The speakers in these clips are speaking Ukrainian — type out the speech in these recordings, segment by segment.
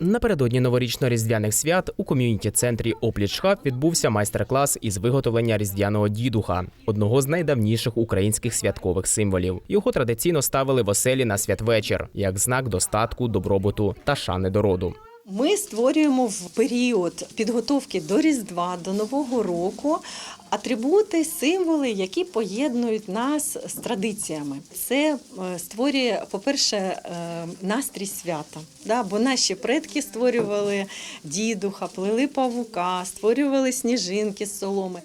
Напередодні новорічно-різдвяних свят у ком'юніті-центрі Опліч Хаб відбувся майстер-клас із виготовлення різдвяного дідуха, одного з найдавніших українських святкових символів. Його традиційно ставили в оселі на святвечір як знак достатку, добробуту та шани до роду. Ми створюємо в період підготовки до Різдва, до Нового року атрибути, символи, які поєднують нас з традиціями. Це е, створює, по-перше, е, настрій свята. Бо наші предки створювали дідуха, плели павука, створювали сніжинки з соломи.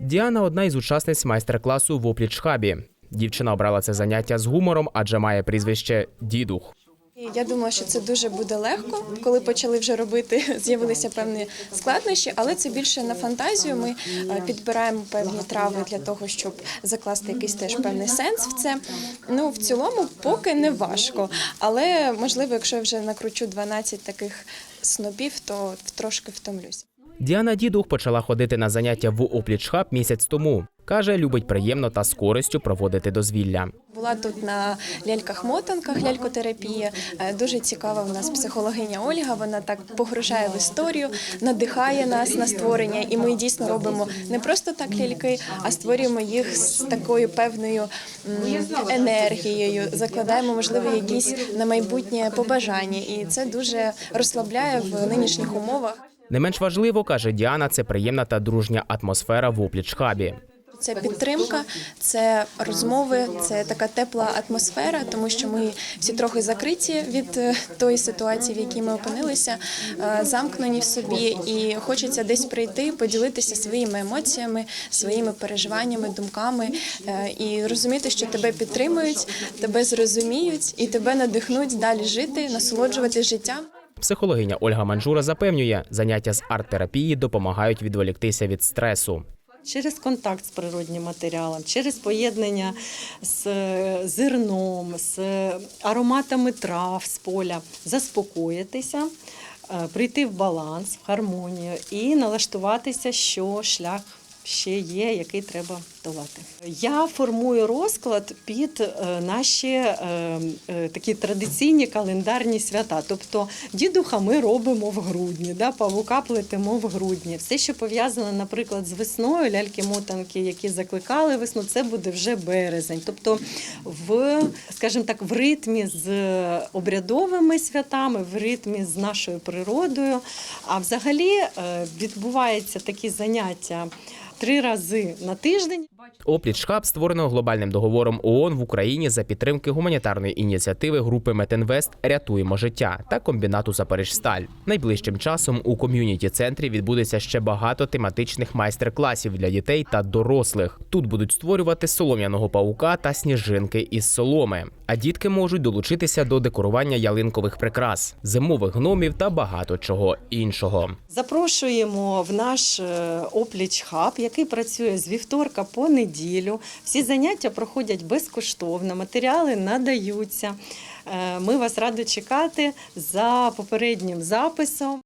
Діана одна із учасниць майстер-класу в Опліч Хабі. Дівчина обрала це заняття з гумором, адже має прізвище Дідух. Я думала, що це дуже буде легко. Коли почали вже робити, з'явилися певні складнощі, але це більше на фантазію. Ми е, підбираємо певні трави для того, щоб закласти якийсь теж певний сенс в це. Ну в цілому, поки не важко. Але можливо, якщо я вже накручу 12 таких снопів, то трошки втомлюсь. Діана Дідух почала ходити на заняття в Опліч Хаб місяць тому. Каже, любить приємно та з користю проводити дозвілля. Була тут на ляльках-мотанках, лялькотерапія. Е, Дуже цікава у нас психологиня Ольга. Вона так погружає в історію, надихає нас на створення, і ми дійсно робимо не просто так ляльки, а створюємо їх з такою певною енергією. Закладаємо, можливо, якісь на майбутнє побажання, і це дуже розслабляє в нинішніх умовах. Не менш важливо, каже Діана, це приємна та дружня атмосфера в Опліч Хабі. Це підтримка, це розмови, це така тепла атмосфера, тому що ми всі трохи закриті від е, тої ситуації, в якій ми опинилися, е, замкнені в собі, і хочеться десь прийти, поділитися своїми емоціями, своїми переживаннями, думками е, і розуміти, що тебе підтримують, тебе зрозуміють і тебе надихнуть далі жити, насолоджувати життям. Психологиня Ольга Манжура запевнює, заняття з арт-терапії допомагають відволіктися від стресу. Через контакт з природнім матеріалом, через поєднання з е, зерном, з ароматами трав з поля, заспокоїтися, е, прийти в баланс, в гармонію і налаштуватися, що шлях ще є, який треба долати. Я формую розклад під е, наші е, е, такі традиційні календарні свята. Тобто дідуха ми робимо в грудні, да, павука плетемо в грудні. Все, що пов'язане, наприклад, з весною, ляльки-мотанки, які закликали весну, це буде вже березень. Тобто, в, скажімо так, в ритмі з обрядовими святами, в ритмі з нашою природою. А взагалі відбуваються такі заняття три рази на тиждень. Опліч Хаб створено глобальним договором ООН в Україні за підтримки гуманітарної ініціативи групи Метинвест Рятуємо життя та комбінату Запоріжсталь. Найближчим часом у ком'юніті центрі відбудеться ще багато тематичних майстер-класів для дітей та дорослих. Тут будуть створювати солом'яного паука та сніжинки із соломи. А дітки можуть долучитися до декорування ялинкових прикрас, зимових гномів та багато чого іншого. Запрошуємо в наш е, опліч хаб, який працює з вівторка по неділю. Всі заняття проходять безкоштовно, матеріали надаються. Е, Ми вас раді чекати за попереднім записом.